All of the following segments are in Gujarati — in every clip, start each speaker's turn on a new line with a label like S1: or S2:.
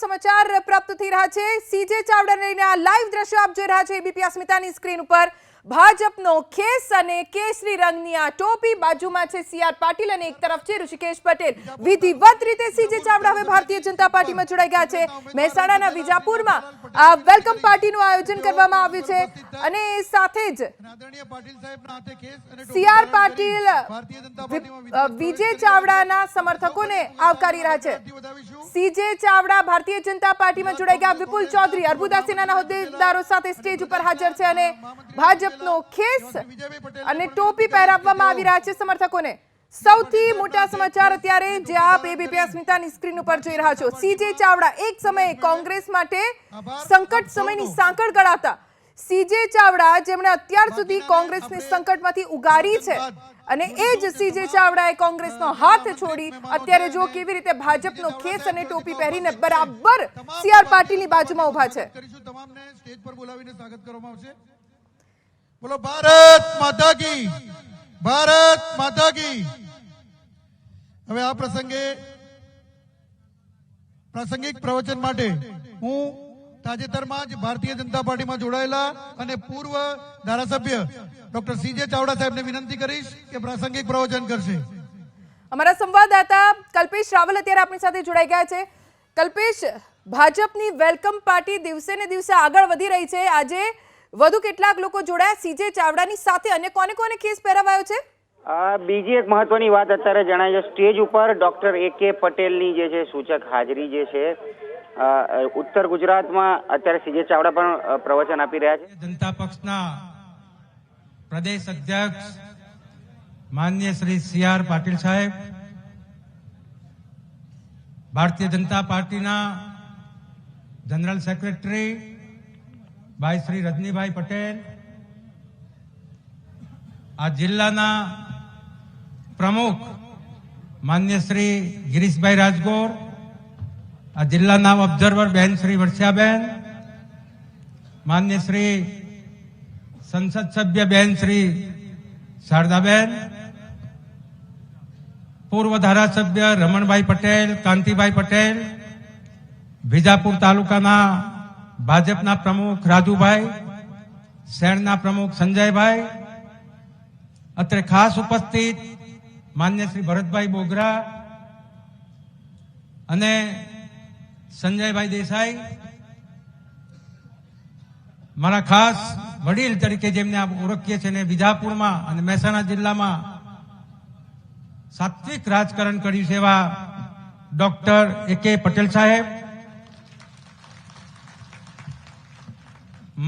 S1: સમાચાર પ્રાપ્ત થઈ રહ્યા છે. સીજે ચાવડાને લઈને આ લાઈવ દ્રશ્યો આપ જોઈ રહ્યા છો. એબીપી અસ્મિતાની સ્ક્રીન ઉપર ભાજપનો ખેસ અને કેસરી રંગની આ ટોપી બાજુમાં છે સીઆર પાટીલ અને એક તરફ છે ઋષિકેશ પટેલ. વિધિવત રીતે સીજે ચાવડા હવે ભારતીય જનતા પાર્ટીમાં જોડાઈ ગયા છે. મહેસાણાના વિજાપુરમાં આ વેલકમ પાર્ટીનું આયોજન કરવામાં આવ્યું છે અને સાથે જ
S2: આદરણીય પાટીલ
S1: વિજય ચાવડાના સમર્થકોને આવકારી રહ્યા છે. સીજે ચાવડા ભારતીય જનતા પાર્ટીમાં જોડાઈ ગયા. વિપુલ ચૌધરી અર્બુદા સેનાના હોદ્દેદારો સાથે સ્ટેજ ઉપર હાજર છે અને ભાજપનો ખેસ અને ટોપી પહેરાવવામાં આવી રહ્યા છે સમર્થકોને. સૌથી મોટા સમાચાર અત્યારે જે આપ એબીપી અસ્મિતાની સ્ક્રીન ઉપર જોઈ રહ્યા છો. સીજે ચાવડા એક સમયે કોંગ્રેસ માટે સંકટ સમયની સાંકળ ગણાતા. સીજે ચાવડા જેમણે અત્યાર સુધી કોંગ્રેસને સંકટમાંથી ઉગારી છે અને એ જ સીજે ચાવડાએ કોંગ્રેસનો હાથ છોડી અત્યારે જો કેવી રીતે ભાજપનો ખેસ અને ટોપી પહેરીને બરાબર સીઆર પાટીલની બાજુમાં ઊભા છે.
S2: તમામને સ્ટેજ પર બોલાવીને સ્વાગત કરવામાં આવશે. બોલો, ભારત માતા કી, ભારત માતા કી. હવે આ પ્રસંગે, પ્રાસંગિક પ્રવચન માટે હું તાજેતરમાં જ ભારતીય જનતા પાર્ટીમાં જોડાયેલા અને પૂર્વ ધારાસભ્ય ડોક્ટર સીજે ચાવડા સાહેબને વિનંતી કરીશ કે પ્રાસંગિક પ્રવચન કરશે.
S1: અમારા સંવાદદાતા કલ્પેશ રાવલ અત્યારે આપણી સાથે જોડાઈ ગયા છે. કલ્પેશ, ભાજપની વેલકમ પાર્ટી દિવસે ને દિવસે આગળ વધી રહી છે. આજે વધુ કેટલાક લોકો જોડાયા? સીજે ચાવડાની સાથે અને કોને કોને કેસ પહેરાવાયો છે?
S3: બીજી એક મહત્વની વાત અત્યારે જણાય છે. સ્ટેજ ઉપર ડોક્ટર એ કે પટેલની જે છે સૂચક હાજરી જે છે ઉત્તર ગુજરાતમાં અત્યારે સીજે ચાવડા પણ પ્રવચન આપી રહ્યા છે.
S4: જનતા પક્ષના પ્રદેશ અધ્યક્ષ માન્ય શ્રી સી આર પાટીલ સાહેબ ભારતીય જનતા પાર્ટીના જનરલ સેક્રેટરી ભાઈ શ્રી રજનીભાઈ પટેલ, આ જિલ્લાના પ્રમુખ માન્ય શ્રી ગિરીશભાઈ રાજગોર, આ જિલ્લાના ઓબ્ઝર્વર બહેન શ્રી વર્ષાબેન માન્ય શ્રી સંસદ સભ્ય બહેન શ્રી શારદાબેન, પૂર્વ ધારાસભ્ય રમણભાઈ પટેલ, કાંતિભાઈ પટેલ, વિજાપુર તાલુકાના ભાજપના પ્રમુખ રાજુભાઈ, શહેરના પ્રમુખ સંજયભાઈ, અત્રે ખાસ ઉપસ્થિત માન્ય શ્રી ભરતભાઈ બોગરા અને સંજયભાઈ દેસાઈ, મારા ખાસ વડીલ તરીકે જેમને આપ ઓળખીએ છીએ ને વિજાપુરમાં અને મહેસાણા જિલ્લામાં સાત્વિક રાજકારણ કર્યું છે એવા ડોક્ટર એ કે પટેલ સાહેબ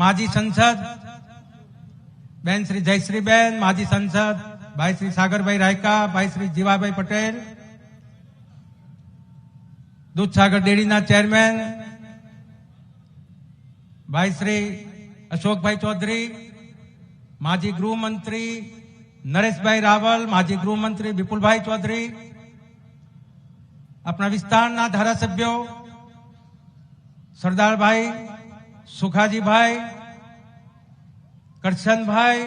S4: માજી સંસદ, બેન શ્રી જયશ્રીબેન, માજી સંસદ, ભાઈ શ્રી સાગરભાઈ રાયકા, ભાઈ શ્રી જીવાભાઈ પટેલ, દૂધસાગર ડેરીના ચેરમેન, ભાઈ શ્રી અશોકભાઈ ચૌધરી, માજી ગૃહમંત્રી નરેશભાઈ રાવલ, માજી ગૃહમંત્રી વિપુલભાઈ ચૌધરી, આપણા વિસ્તારના ધારાસભ્યો, સરદારભાઈ સુખાજીભાઈ કરશનભાઈ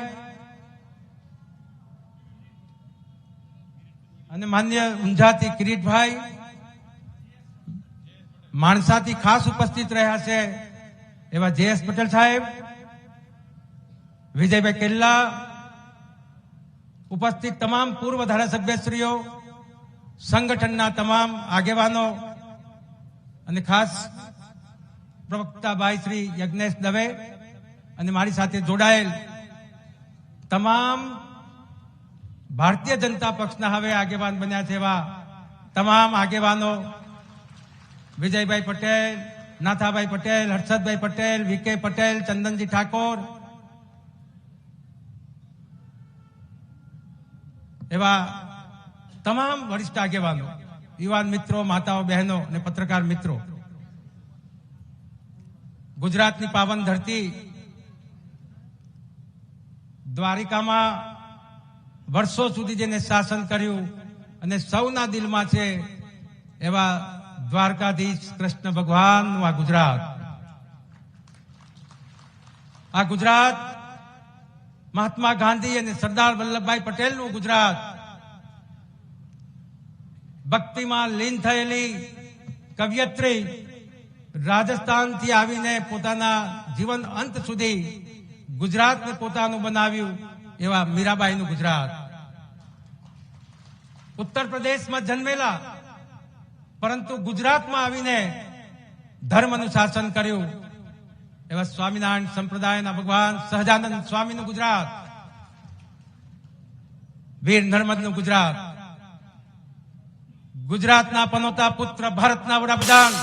S4: અને માન્ય ઊંઝાથી કિરીટભાઈ માણસાથી ખાસ ઉપસ્થિત રહ્યા છે એવા જે એસ પટેલ સાહેબ, વિજયભાઈ કેલ્લા, ઉપસ્થિત તમામ પૂર્વ ધારાસભ્યશ્રીઓ, સંગઠનના તમામ આગેવાનો અને ખાસ પ્રવક્તા ભાઈ શ્રી યજ્ઞેશ દવે અને મારી સાથે જોડાયેલ તમામ ભારતીય જનતા પક્ષના હવે આગેવાન બન્યા છે એવા તમામ આગેવાનો વિજયભાઈ પટેલ, નાથાભાઈ પટેલ, હર્ષદભાઈ પટેલ, વિકે પટેલ, ચંદનજી ઠાકોર એવા તમામ વરિષ્ઠ આગેવાનો, યુવાન મિત્રો, માતાઓ, બહેનો અને પત્રકાર મિત્રો ગુજરાતની પાવન ધરતી દ્વારિકામાં વર્ષો સુધી જેને શાસન કર્યું અને સૌના દિલમાં છે એવા દ્વારકાધીશ કૃષ્ણ ભગવાનનું આ ગુજરાત. આ ગુજરાત મહાત્મા ગાંધી અને સરદાર વલ્લભભાઈ પટેલનું ગુજરાત. ભક્તિમાં લીન થયેલી કવિયત્રી રાજસ્થાનથી આવીને પોતાના જીવન અંત સુધી ગુજરાતને પોતાનું બનાવ્યું એવા મીરાબાઈનું ગુજરાત. ઉત્તર પ્રદેશમાં જન્મેલા, પરંતુ ગુજરાતમાં આવીને ધર્મનું શાસન કર્યું. એવા સ્વામિનારાયણ સંપ્રદાયના ભગવાન સહજાનંદ સ્વામીનું ગુજરાત. વીર નર્મદનું ગુજરાત. ગુજરાતના પનોતા પુત્ર, ભારતના વડાપ્રધાન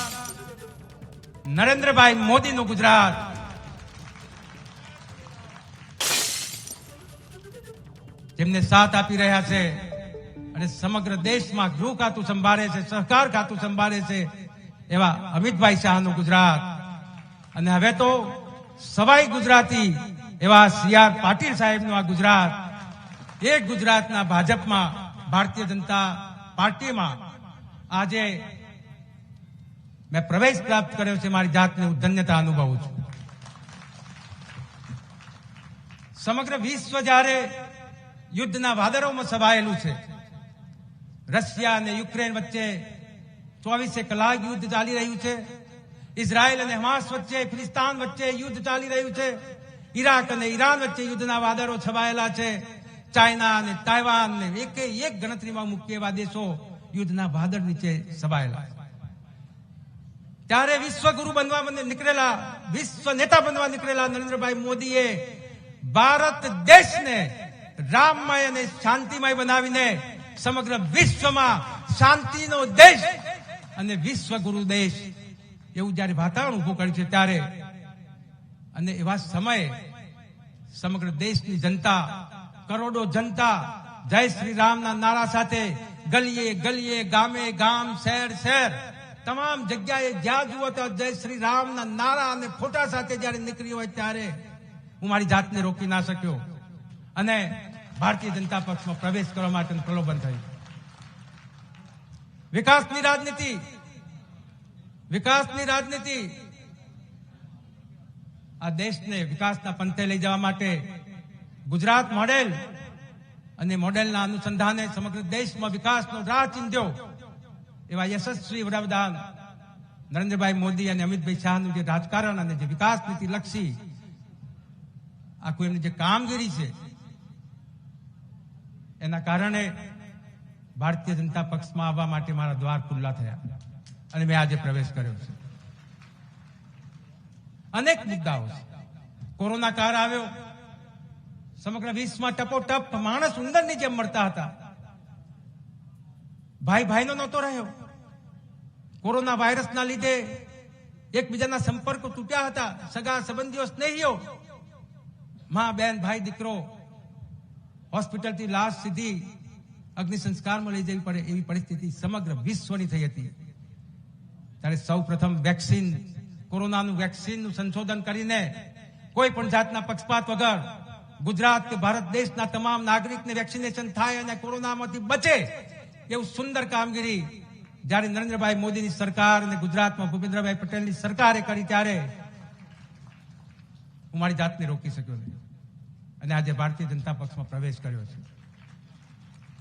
S4: નરેન્દ્રભાઈ મોદીનું ગુજરાત. જેમને સાથ આપી રહ્યા છે અને સમગ્ર દેશમાં ગૃહ ખાતું સંભાળે છે, સહકાર ખાતું સંભાળે છે, એવા અમિતભાઈ શાહનું ગુજરાત. અને હવે તો સવાઈ ગુજરાતી એવા સી આર પાટીલ સાહેબનું આ ગુજરાત. એ ગુજરાતના ભાજપમાં ભારતીય જનતા પાર્ટીમાં આજે મેં પ્રવેશ પ્રાપ્ત કર્યો છે મારી જાતને હું ધન્યતા અનુભવું છું. સમગ્ર વિશ્વ જ્યારે યુદ્ધના વાદળોમાં સભાયેલું છે, રશિયા અને યુક્રેન વચ્ચે ચોવીસે કલાક યુદ્ધ ચાલી રહ્યું છે, ઇઝરાયલ અને હમાસ વચ્ચે, ફિલિસ્તાન વચ્ચે યુદ્ધ ચાલી રહ્યું છે ઈરાક અને ઈરાન વચ્ચે યુદ્ધના વાદળો છવાયેલા છે, ચાઇના અને તાઇવાન ને એકે એક ગણતરીમાં મૂકીએ એવા દેશો યુદ્ધના વાદળ નીચે સભાયેલા છે. ત્યારે વિશ્વગુરુ બનવા મને નીકળેલા, વિશ્વ નેતા બનવા નીકળેલા નરેન્દ્રભાઈ મોદીએ ભારત દેશને રામમય અને શાંતિમય બનાવીને સમગ્ર વિશ્વમાં શાંતિનો દેશ અને વિશ્વગુરુ દેશ એવું જ્યારે વાતાવરણ ઉભું કર્યું છે ત્યારે અને એવા સમયે સમગ્ર દેશની જનતા, કરોડો જનતા જય શ્રી રામના નારા સાથે ગલીએ ગલીએ, ગામે ગામ, શહેર શહેર તમામ જગ્યાએ જ્યાં જુઓ ત્યાં જય શ્રી રામના નારા અને ફોટા સાથે જ્યારે નીકળી હોય ત્યારે હું મારી જાતને રોકી ના શક્યો. અને ભારતીય જનતા પક્ષમાં પ્રવેશ કરવા માટે પ્રલોભન થયું. વિકાસની રાજનીતિ વિકાસની રાજનીતિ. આ દેશને વિકાસના પંથે લઈ જવા માટે ગુજરાત મોડેલ અને મોડેલના અનુસંધાને સમગ્ર દેશમાં વિકાસનો રાહ ચિંધ્યો. એવા યશસ્વી વડાપ્રધાન નરેન્દ્રભાઈ મોદી અને અમિતભાઈ શાહનું જે રાજકારણ અને જે વિકાસ નીતિ લક્ષી આખું એમની જે કામગીરી છે, એના કારણે ભારતીય જનતા પક્ષમાં આવવા માટે મારા દ્વાર ખુલ્લા થયા અને મેં આજે પ્રવેશ કર્યો છે. અનેક મુદ્દાઓ છે. કોરોના કાળ આવ્યો, સમગ્ર વિશ્વમાં ટપોટપ માણસ ઉંદરની જેમ મળતા હતા. ભાઈ ભાઈનો નહોતો રહ્યો. કોરોના વાયરસના લીધે એકબીજાના સંપર્કો તૂટ્યા હતા. સગા સંબંધીઓ સ્નેહીઓ. માં, બેન, ભાઈ, દીકરો હોસ્પિટલથી લાશ સીધી અગ્નિ સંસ્કારમાં લઈ જવી પડે એવી પરિસ્થિતિ સમગ્ર વિશ્વની થઈ હતી. ત્યારે સૌ પ્રથમ વેક્સિન, કોરોનાનું વેક્સિનનું સંશોધન કરીને કોઈ પણ જાતના પક્ષપાત વગર ગુજરાત કે ભારત દેશના તમામ નાગરિકને વેક્સિનેશન થાય અને કોરોનામાંથી બચે એવું સુંદર કામગીરી જ્યારે નરેન્દ્રભાઈ મોદીની સરકાર અને ગુજરાતમાં ભૂપેન્દ્રભાઈ પટેલની સરકારે કરી ત્યારે હું મારી જાતને રોકી શક્યો નહીં. અને આજે ભારતીય જનતા પક્ષમાં પ્રવેશ કર્યો છે.